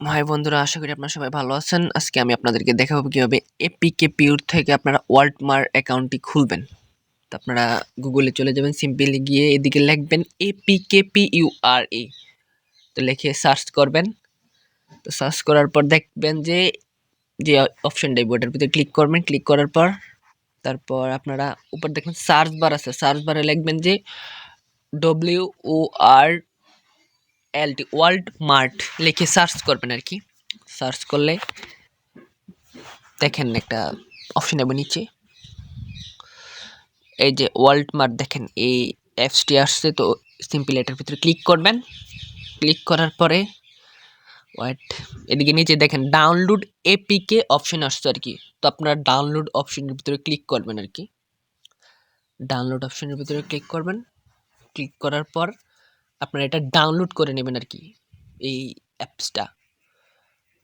High বন্ধুরা, আশা করি আপনারা সবাই ভালো আছেন। আজকে আমি আপনাদেরকে দেখাবো কীভাবে এপিকে পিউর থেকে আপনারা ওয়ার্ল্ডমার অ্যাকাউন্টটি খুলবেন। তো আপনারা গুগলে চলে যাবেন সিম্পলি গিয়ে এদিকে লিখবেন APK P U R A তো লিখে সার্চ করবেন। তো সার্চ করার পর দেখবেন যে যে অপশনটা ওটার ভিতরে ক্লিক করবেন। ক্লিক করার পর তারপর আপনারা উপর দেখবেন সার্চ বার আছে। সার্চ বারে লিখবেন যে W O R L T world mart লিখে সার্চ করবেন আর কি। সার্চ করলে দেখেন একটা অপশন হবে নিচে। এই যে ওয়ার্ল্ড মার্ট দেখেন, এই অ্যাপসটি আসছে, তো সিম্পল এটার ভিতরে ক্লিক করবেন। ক্লিক করার পরে ওয়াইট এদিকে নিচে দেখেন ডাউনলোড এপিকে অপশন আসছে আর কি। তো আপনারা ডাউনলোড অপশনের ভিতরে ক্লিক করবেন আর কি। ডাউনলোড অপশনের ভিতরে ক্লিক করবেন। ক্লিক করার পর আপনারা এটা ডাউনলোড করে নেবেন আর কি, এই অ্যাপসটা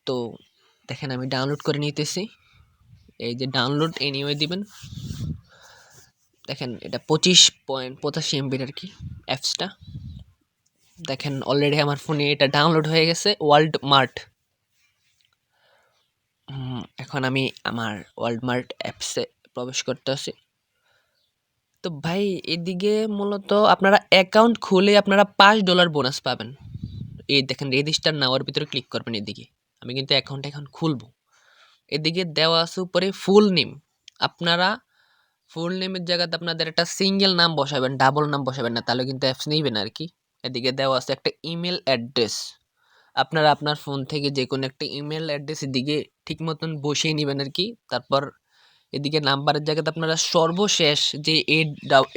তো দেখেন আমি ডাউনলোড করে নিতেছি, এই যে ডাউনলোড এনিওয়ে দিবেন। দেখেন এটা পঁচিশ পয়েন্ট পঁচাশি এমবির আর কি অ্যাপসটা দেখেন অলরেডি আমার ফোনে এটা ডাউনলোড হয়ে গেছে ওয়ার্ল্ড মার্ট এখন আমি আমার ওয়ার্ল্ড মার্ট অ্যাপসে প্রবেশ করতে আসি তো ভাই, এদিকে মূলত আপনারা অ্যাকাউন্ট খুলে আপনারা পাঁচ ডলার বোনাস পাবেন। এই দেখেন রেজিস্টার নাওয়ার ভিতরে ক্লিক করবেন এদিকে। আমি কিন্তু অ্যাকাউন্ট এখন খুলবো। এদিকে দেওয়া আছে উপরে ফুল নেম আপনারা ফুল নেমের জায়গাতে আপনাদের একটা সিঙ্গেল নাম বসাবেন ডাবল নাম বসাবেন না, তাহলে কিন্তু অ্যাপস নেবেন আর কি। এদিকে দেওয়া আছে একটা ইমেল অ্যাড্রেস আপনারা আপনার ফোন থেকে যে কোনো একটা ইমেল অ্যাড্রেস এদিকে ঠিক মতন বসিয়ে নেবেন আর কি। তারপর এদিকে নাম্বারের জায়গাতে আপনারা সর্বশেষ যে এইট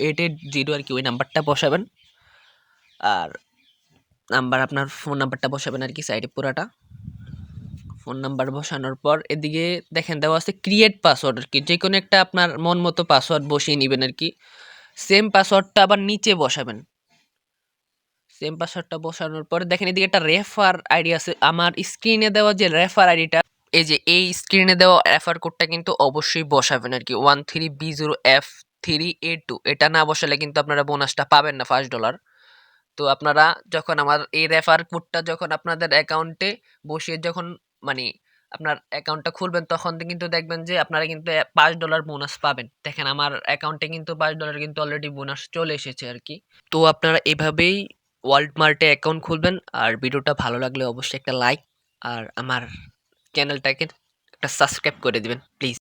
এইট এইট জিরো আর কি, ওই নাম্বারটা বসাবেন। আর নাম্বার, আপনার ফোন নাম্বারটা বসাবেন আর কি সাইডে পুরাটা। ফোন নাম্বার বসানোর পর এদিকে দেখেন, দেওয়া আছে ক্রিয়েট পাসওয়ার্ড আর কি। যে কোনো একটা আপনার মন মতো পাসওয়ার্ড বসিয়ে নেবেন আর কি। সেম পাসওয়ার্ডটা আবার নিচে বসাবেন। সেম পাসওয়ার্ডটা বসানোর পর দেখেন, এদিকে একটা রেফার আইডি আছে। আমার স্ক্রিনে দেওয়া যে রেফার আইডিটা এই যে, এই স্ক্রিনে দেওয়া রেফার কোডটা কিন্তু অবশ্যই বসাবেন আর কি one three B zero F three A two এটা না বসালে কিন্তু আপনারা বোনাসটা পাবেন না ফার্স্ট ডলার তো আপনারা যখন আমার এই রেফার কোডটা যখন আপনাদের অ্যাকাউন্টে বসিয়ে যখন মানে আপনার অ্যাকাউন্টটা খুলবেন, তখন কিন্তু দেখবেন যে আপনারা কিন্তু পাঁচ ডলার বোনাস পাবেন। দেখেন আমার অ্যাকাউন্টে কিন্তু পাঁচ ডলার কিন্তু অলরেডি বোনাস চলে এসেছে আর কি তো আপনারা এভাবেই ওয়ার্ল্ড মার্টে অ্যাকাউন্ট খুলবেন, আর ভিডিওটা ভালো লাগলে অবশ্যই একটা লাইক আর আমার চ্যানেলটাকে একটা সাবস্ক্রাইব করে দিবেন প্লিজ